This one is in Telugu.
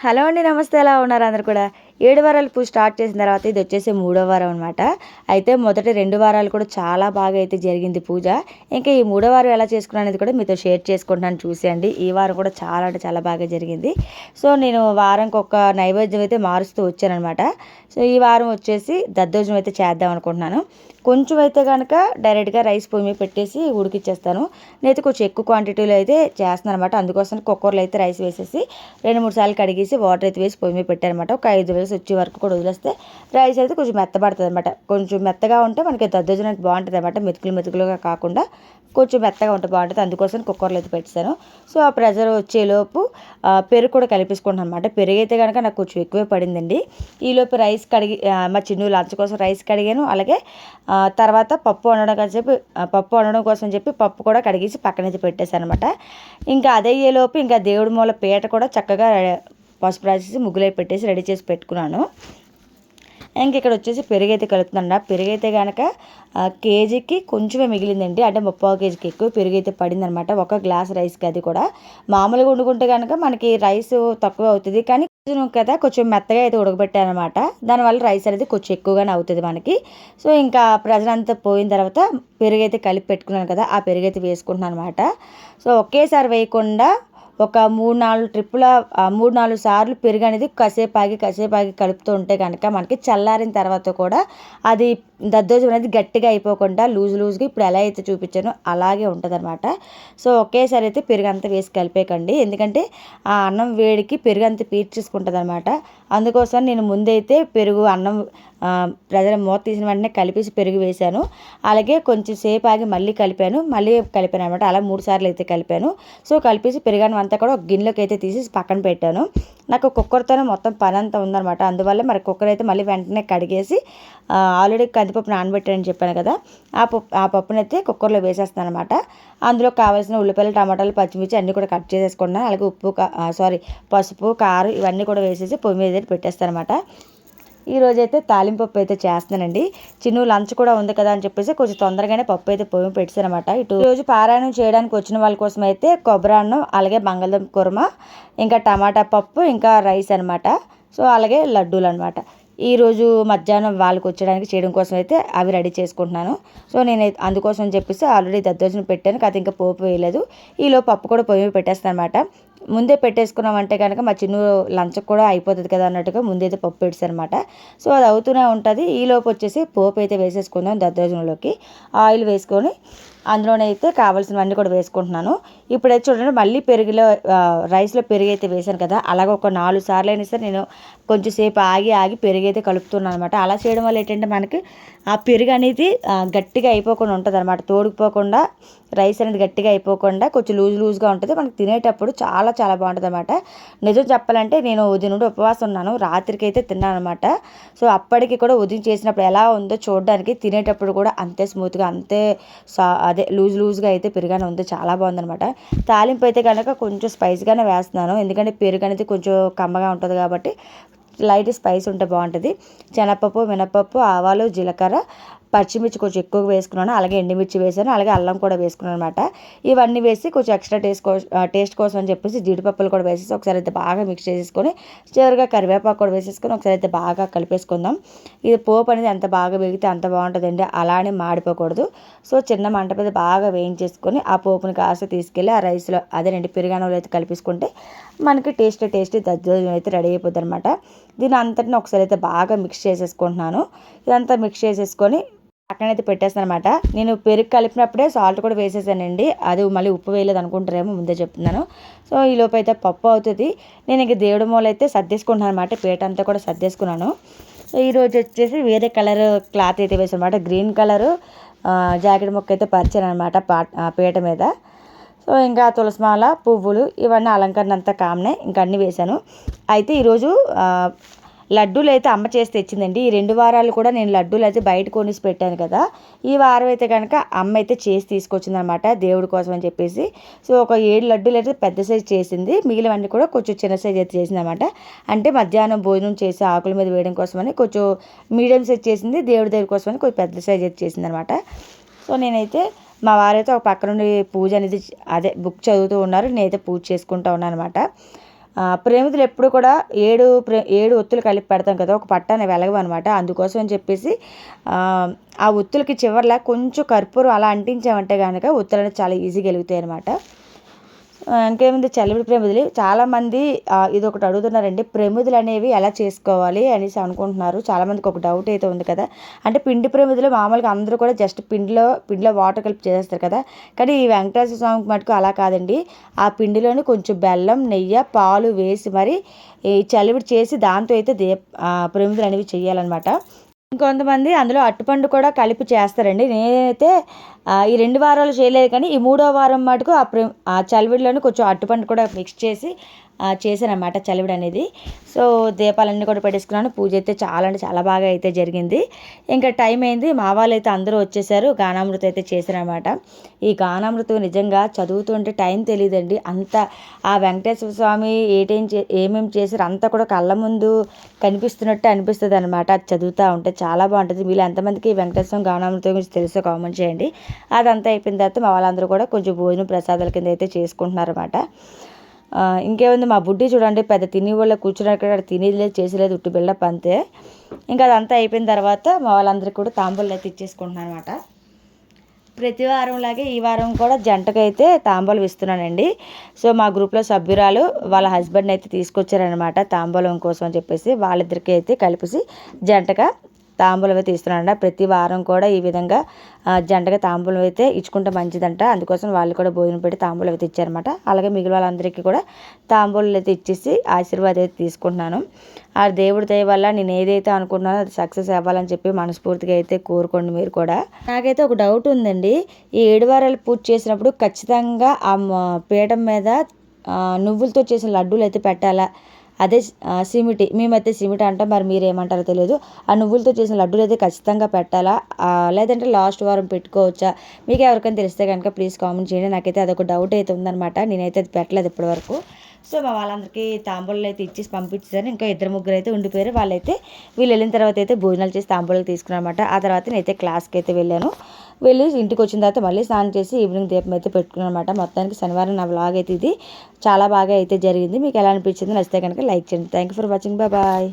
హలో అండి నమస్తే. ఎలా ఉన్నారు అందరు కూడా? ఏడు వారాలు పూజ స్టార్ట్ చేసిన తర్వాత ఇది వచ్చేసి మూడో వారం అనమాట అయితే మొదటి రెండు వారాలు కూడా చాలా బాగా అయితే జరిగింది పూజ. ఇంకా ఈ మూడో వారం ఎలా చేసుకున్నాను అనేది కూడా మీతో షేర్ చేసుకుంటున్నాను చూసేయండి. ఈ వారం కూడా చాలా అంటే చాలా బాగా జరిగింది. సో నేను వారంకి ఒక నైవేద్యం అయితే మారుస్తూ వచ్చానమాట సో ఈ వారం వచ్చేసి దద్దోజనం అయితే చేద్దాం అనుకుంటున్నాను. కొంచెం అయితే కనుక డైరెక్ట్గా రైస్ పొయ్యి మీద పెట్టేసి ఉడికిచ్చేస్తాను. నేనైతే కొంచెం ఎక్కువ క్వాంటిటీలో అయితే చేస్తున్నాను అనమాట అందుకోసం కుక్కర్లో అయితే రైస్ వేసేసి రెండు మూడు సార్లు కడిగేసి వాటర్ అయితే వేసి పొయ్యి మీద పెట్టానమాట ఒక ఐదు వేసి వచ్చే వరకు కూడా వదిలేస్తే రైస్ అయితే కొంచెం మెత్తబడుతుంది అనమాట కొంచెం మెత్తగా ఉంటే మనకి దద్దోజనానికి బాగుంటుంది అనమాట మెతుకులు మెతుకులుగా కాకుండా కొంచెం మెత్తగా ఉంటే బాగుంటుంది. అందుకోసం కుక్కర్లో అయితే పెట్టాను సో ఆ ప్రెజర్ వచ్చేలోపు పెరుగు కూడా కలిపేసుకుంటాను అనమాట పెరుగు అయితే కనుక నాకు కొంచెం ఎక్కువే పడిందండి. ఈలోపు రైస్ కడిగి మా చిన్న లంచ్ కోసం రైస్ కడిగాను. అలాగే తర్వాత పప్పు వండడం కోసం చెప్పి పప్పు వండడం కోసం చెప్పి పప్పు కూడా కడిగేసి పక్కనైతే పెట్టేశాను అనమాట ఇంకా అదయ్యేలోపు ఇంకా దేవుడి మూల పీట కూడా చక్కగా పసుపు రాసేసి ముగ్గులై పెట్టేసి రెడీ చేసి పెట్టుకున్నాను. ఇంక ఇక్కడ వచ్చేసి పెరుగు అయితే కలుపుతుండ పెరుగు అయితే కనుక కేజీకి కొంచెమే మిగిలిందండి. అంటే ముప్పావు కేజీకి ఎక్కువ పెరుగు అయితే పడిందనమాట. ఒక గ్లాస్ రైస్కి అది కూడా. మామూలుగా వండుకుంటే కనుక మనకి రైస్ తక్కువ అవుతుంది. కానీ కదా కొంచెం మెత్తగా అయితే ఉడకబెట్టానమాట. దానివల్ల రైస్ అనేది కొంచెం ఎక్కువగానే అవుతుంది మనకి. సో ఇంకా ప్రెజర్ అంతా పోయిన తర్వాత పెరుగు అయితే కలిపి పెట్టుకున్నాను కదా ఆ పెరుగు అయితే వేసుకుంటున్నాను అనమాట సో ఒకేసారి వేయకుండా ఒక మూడు నాలుగు ట్రిప్పుల మూడు నాలుగు సార్లు పెరుగు అనేది కాసేపు ఆగి కాసేపు ఆగి కలుపుతూ ఉంటే కనుక మనకి చల్లారిన తర్వాత కూడా అది దద్దోజనం అనేది గట్టిగా అయిపోకుండా లూజ్ లూజ్గా ఇప్పుడు ఎలా అయితే చూపించానో అలాగే ఉంటుందన్నమాట. సో ఒకేసారి అయితే పెరుగంతా వేసి కలిపేకండి ఎందుకంటే ఆ అన్నం వేడికి పెరుగు అంత పీల్చేసుకుంటుంది అనమాట అందుకోసం నేను ముందైతే పెరుగు అన్నం ప్రజల మూత తీసిన వెంటనే కలిపేసి పెరుగు వేశాను. అలాగే కొంచెం సేపు ఆగి మళ్ళీ కలిపాను. మళ్ళీ కలిపాను అనమాట అలా మూడు సార్లు అయితే కలిపాను. సో కలిపేసి పెరుగన్నం అంతా కూడా ఒక గిన్నెలోకి అయితే తీసి పక్కన పెట్టాను. నాకు కుక్కర్తోనే మొత్తం పని అంతా ఉందన్నమాట. అందువల్ల మరి కుక్కర్ అయితే మళ్ళీ వెంటనే కడిగేసి ఆల్రెడీ కందిపప్పు నానబెట్టానని చెప్పాను కదా ఆ పప్పు ఆ పప్పునైతే కుక్కర్లో వేసేస్తాను అనమాట అందులో కావాల్సిన ఉల్లిపాయలు టమాటాలు పచ్చిమిర్చి అన్నీ కూడా కట్ చేసేసుకున్నాను. అలాగే ఉప్పు సారీ పసుపు కారం ఇవన్నీ కూడా వేసేసి పొయ్యి మీద పెట్టేస్తాను అనమాట ఈరోజైతే తాలింపప్పు అయితే తాలింపు అయితే చేస్తున్నానండి. చిన్న లంచ్ కూడా ఉంది కదా అని చెప్పేసి కొంచెం తొందరగానే పప్పు అయితే పొయ్యి పెట్టానమాట ఇటు రోజు పారాయణం చేయడానికి వచ్చిన వాళ్ళ కోసం అయితే కొబ్బరి అన్నం అలాగే బంగాళదుంప కుర్మ ఇంకా టమాటా పప్పు ఇంకా రైస్ అనమాట సో అలాగే లడ్డూలు అనమాట ఈరోజు మధ్యాహ్నం వాళ్ళకి వచ్చడానికి చేయడం కోసం అయితే అవి రెడీ చేసుకుంటున్నాను. సో నేను అందుకోసం చెప్పేసి ఆల్రెడీ దద్దోజనం పెట్టాను. కాదు ఇంకా పోపు వేయలేదు. ఈలో పప్పు కూడా పొయ్యి పెట్టేస్తాను అనమాట ముందే పెట్టేసుకున్నామంటే కనుక మా చిన్న లంచ్ కూడా అయిపోతుంది కదా అన్నట్టుగా ముందైతే పప్పు పెట్టారనమాట సో అది అవుతూనే ఉంటుంది. ఈ వచ్చేసి పోపు అయితే వేసేసుకుందాం దద్దోజనంలోకి. ఆయిల్ వేసుకొని అందులోనైతే కావాల్సినవన్నీ కూడా వేసుకుంటున్నాను. ఇప్పుడైతే చూడండి మళ్ళీ పెరుగులో రైస్లో పెరుగు అయితే వేసాను కదా. అలాగే ఒక నాలుగు సార్లు అయినా సరే నేను కొంచెం సేపు ఆగి ఆగి పెరుగు అయితే కలుపుతున్నాను అనమాట అలా చేయడం వల్ల ఏంటంటే మనకి ఆ పెరుగు అనేది గట్టిగా అయిపోకుండా ఉంటుంది అనమాట తోడుకుపోకుండా రైస్ అనేది గట్టిగా అయిపోకుండా కొంచెం లూజ్ లూజ్గా ఉంటుంది. మనకి తినేటప్పుడు చాలా చాలా బాగుంటుంది అనమాట నిజం చెప్పాలంటే నేను ఉదయం నుండి ఉపవాసం ఉన్నాను. రాత్రికి అయితే తిన్నాను అనమాట సో అప్పటికి కూడా ఉదయం చేసినప్పుడు ఎలా ఉందో చూడడానికి తినేటప్పుడు కూడా అంతే స్మూత్గా అంతే సా అదే లూజ్ లూజ్గా అయితే పెరుగన ఉంది. చాలా బాగుందనమాట తాలింపు అయితే కనుక కొంచెం స్పైస్గానే వేస్తున్నాను. ఎందుకంటే పెరుగు అనేది కొంచెం కమ్మగా ఉంటుంది కాబట్టి లైట్ స్పైస్ ఉంటే బాగుంటుంది. శనగపప్పు మినపప్పు ఆవాలు జీలకర్ర పచ్చిమిర్చి కొంచెం ఎక్కువగా వేసుకున్నాను అలాగే ఎండుమిర్చి వేసాను అలాగే అల్లం కూడా వేసుకున్నాను అనమాట ఇవన్నీ వేసి కొంచెం ఎక్స్ట్రా టేస్ట్ కోసం టేస్ట్ కోసం అని చెప్పేసి జీడిపప్పులు కూడా వేసేసి ఒకసారి అయితే బాగా మిక్స్ చేసేసుకొని చివరిగా కరివేపాకు కూడా వేసేసుకొని ఒకసారి అయితే బాగా కలిపేసుకుందాం. ఇది పోపు అనేది ఎంత బాగా వేగితే అంత బాగుంటుందండి అలానే మాడిపోకూడదు. సో చిన్న మంట మీద బాగా వేయించేసుకొని ఆ పోపుని కాస్త తీసుకెళ్ళి ఆ రైస్లో అదేనండి పెరుగన్నంలో అయితే కలిపేసుకుంటే మనకి టేస్ట్ టేస్టీ దద్దోజనం అయితే రెడీ అయిపోద్ది అనమాట దీని అంతటిని ఒకసారి అయితే బాగా మిక్స్ చేసేసుకుంటున్నాను. ఇదంతా మిక్స్ చేసేసుకొని పక్కనైతే పెట్టేస్తాను అనమాట నేను పెరుగు కలిపినప్పుడే సాల్ట్ కూడా వేసేసానండి. అది మళ్ళీ ఉప్పు వేయలేదు అనుకుంటారేమో ముందే చెప్తున్నాను. సో ఈ లోపు అయితే పప్పు అవుతుంది. నేను ఇంక దేవుడి మూల అయితే సర్దేసుకుంటున్నాను అనమాట పీట అంతా కూడా సర్దేసుకున్నాను. సో ఈరోజు వచ్చేసి వేరే కలర్ క్లాత్ అయితే వేసాను అనమాట గ్రీన్ కలరు జాకెట్ మొక్క అయితే పరిచాను అనమాట పా మీద. సో ఇంకా తులసిమాల పువ్వులు ఇవన్నీ అలంకరణ అంతా కామనే ఇంకా అన్నీ వేశాను. అయితే ఈరోజు లడ్డూలు అయితే అమ్మ చేసి తెచ్చిందండి. ఈ రెండు వారాలు కూడా నేను లడ్డూలు అయితే బయట కొనేసి పెట్టాను కదా. ఈ వారం అయితే కనుక అమ్మ అయితే చేసి తీసుకొచ్చిందనమాట దేవుడి కోసం అని చెప్పేసి. సో ఒక ఏడు లడ్డూలు అయితే పెద్ద సైజ్ చేసింది. మిగిలినవన్నీ కూడా కొంచెం చిన్న సైజ్ అయితే చేసిందనమాట. అంటే మధ్యాహ్నం భోజనం చేసి ఆకుల మీద వేయడం కోసమని కొంచెం మీడియం సైజ్ చేసింది. దేవుడి దగ్గర కోసమని కొంచెం పెద్ద సైజ్ అయితే చేసిందనమాట. సో నేనైతే మా వారైతే ఒక పక్క నుండి పూజ అనేది అదే బుక్ చదువుతూ ఉన్నారు. నేనైతే పూజ చేసుకుంటూ ఉన్నాను అనమాట ప్రేమితులు ఎప్పుడు కూడా ఏడు ప్రే ఏడు ఒత్తులు కలిపి పెడతాం కదా ఒక పట్టాన్ని వెలగవు అనమాట అందుకోసం అని చెప్పేసి ఆ ఒత్తులకి చివరిలా కొంచెం కర్పూరం అలా అంటించామంటే కనుక ఒత్తులు అనేది చాలా ఈజీగా వెలుగుతాయి అనమాట ఇంకేముంది? చలివిడి ప్రమిదలు. చాలామంది ఇది ఒకటి అడుగుతున్నారండి ప్రమిదలు అనేవి ఎలా చేసుకోవాలి అనేసి అనుకుంటున్నారు. చాలామందికి ఒక డౌట్ అయితే ఉంది కదా. అంటే పిండి ప్రమిదలు మామూలుగా అందరూ కూడా జస్ట్ పిండిలో పిండిలో వాటర్ కలిపి చేస్తారు కదా. కానీ ఈ వెంకటేశ్వర స్వామికి మటుకు అలా కాదండి. ఆ పిండిలోని కొంచెం బెల్లం నెయ్యి పాలు వేసి మరి ఈ చలివిడి చేసి దాంతో అయితే దీప ప్రమిదలు అనేవి చేయాలన్నమాట. ఇంకొంతమంది అందులో అట్టుపండు కూడా కలిపి చేస్తారండి. నేనైతే ఈ రెండు వారాలు చేయలేదు కానీ ఈ మూడో వారం మటుకు ఆ ప్రే ఆ చలివిడిలోనే కొంచెం అట్టుపండు కూడా మిక్స్ చేసి చేశానమాట చలివిడి అనేది. సో దీపాలన్నీ కూడా పెట్టేసుకున్నాను. పూజ అయితే చాలా అంటే చాలా బాగా అయితే జరిగింది. ఇంకా టైం అయింది. మా వాళ్ళు అయితే అందరూ వచ్చేసారు. గానామృతం అయితే చేశారనమాట ఈ గానామృతం నిజంగా చదువుతుంటే టైం తెలియదండి అంత ఆ వెంకటేశ్వర స్వామి ఏటేం చే ఏమేమి చేశారు అంతా కూడా కళ్ళ ముందు కనిపిస్తున్నట్టు అనిపిస్తుంది అనమాట అది చదువుతూ ఉంటే చాలా బాగుంటుంది. వీళ్ళు ఎంతమందికి వెంకటేశ్వర స్వామి గానామృతం గురించి తెలుసో కామెంట్ చేయండి. అదంతా అయిపోయిన తర్వాత మా వాళ్ళందరూ కూడా కొంచెం భోజనం ప్రసాదాల కింద అయితే చేసుకుంటున్నారు అనమాట ఇంకేముంది? మా బుడ్డి చూడండి పెద్ద తిని వాళ్ళ కూర్చున్నక్కడ తినేది లేదు చేసేలేదు ఉట్టి బిల్డప్ అంతే. ఇంకా అదంతా అయిపోయిన తర్వాత మా వాళ్ళందరికీ కూడా తాంబూలు అయితే ఇచ్చేసుకుంటున్నాను అనమాట ప్రతి వారంలాగే ఈ వారం కూడా జంటకైతే తాంబూలం ఇస్తున్నానండి. సో మా గ్రూప్లో సభ్యురాలు వాళ్ళ హస్బెండ్ అయితే తీసుకొచ్చారనమాట తాంబూలం కోసం అని చెప్పేసి వాళ్ళిద్దరికీ అయితే కలిపి జంటగా తాంబూలం అయితే ఇస్తున్నారంట ప్రతి వారం కూడా ఈ విధంగా జంటగా తాంబూలం అయితే ఇచ్చుకుంటే మంచిదంట. అందుకోసం వాళ్ళు కూడా భోజనం పెట్టి తాంబూలం అయితే ఇచ్చారనమాట అలాగే మిగిలిన వాళ్ళందరికీ కూడా తాంబూలం అయితే ఇచ్చేసి ఆశీర్వాదం అయితే తీసుకుంటున్నాను. ఆ దేవుడి దయ వల్ల నేను ఏదైతే అనుకున్నానో అది సక్సెస్ అవ్వాలని చెప్పి మనస్ఫూర్తిగా అయితే కోరుకోండి మీరు కూడా. నాకైతే ఒక డౌట్ ఉందండి. ఈ ఏడు వారాలు పూజ చేసినప్పుడు ఖచ్చితంగా ఆ పీఠం మీద నువ్వులతో చేసిన లడ్డూలు అయితే పెట్టాలా? అదే సిమిటి మేమైతే సిమిటి అంటాం మరి మీరు ఏమంటారో తెలియదు ఆ నువ్వులతో చేసిన లడ్డూలు అయితే ఖచ్చితంగా పెట్టాలా? లేదంటే లాస్ట్ వారం పెట్టుకోవచ్చా? మీకు ఎవరికైనా తెలిస్తే కనుక ప్లీజ్ కామెంట్ చేయండి. నాకైతే అదొక డౌట్ అయితే ఉందనమాట నేనైతే అది పెట్టలేదు ఇప్పటివరకు. సో మా వాళ్ళందరికీ తాంబూలు అయితే ఇచ్చేసి పంపించారు ఇంకా ఇద్దరు ముగ్గురు అయితే ఉండిపోయారు. వాళ్ళైతే వీళ్ళు వెళ్ళిన తర్వాత అయితే భోజనాలు చేసి తాంబూలు తీసుకున్నారన్నమాట. ఆ తర్వాత నేనైతే క్లాస్కి అయితే వెళ్ళాను. వెళ్ళి ఇంటికి వచ్చిన తర్వాత మళ్ళీ స్నానం చేసి ఈవినింగ్ దీపం అయితే పెట్టుకున్నాను అనమాట మొత్తానికి శనివారం నా బ్లాగ్ అయితే ఇది. చాలా బాగా అయితే జరిగింది. మీకు ఎలా అనిపించింది నచ్చితే కనుక లైక్ చేయండి. Thank you for watching bye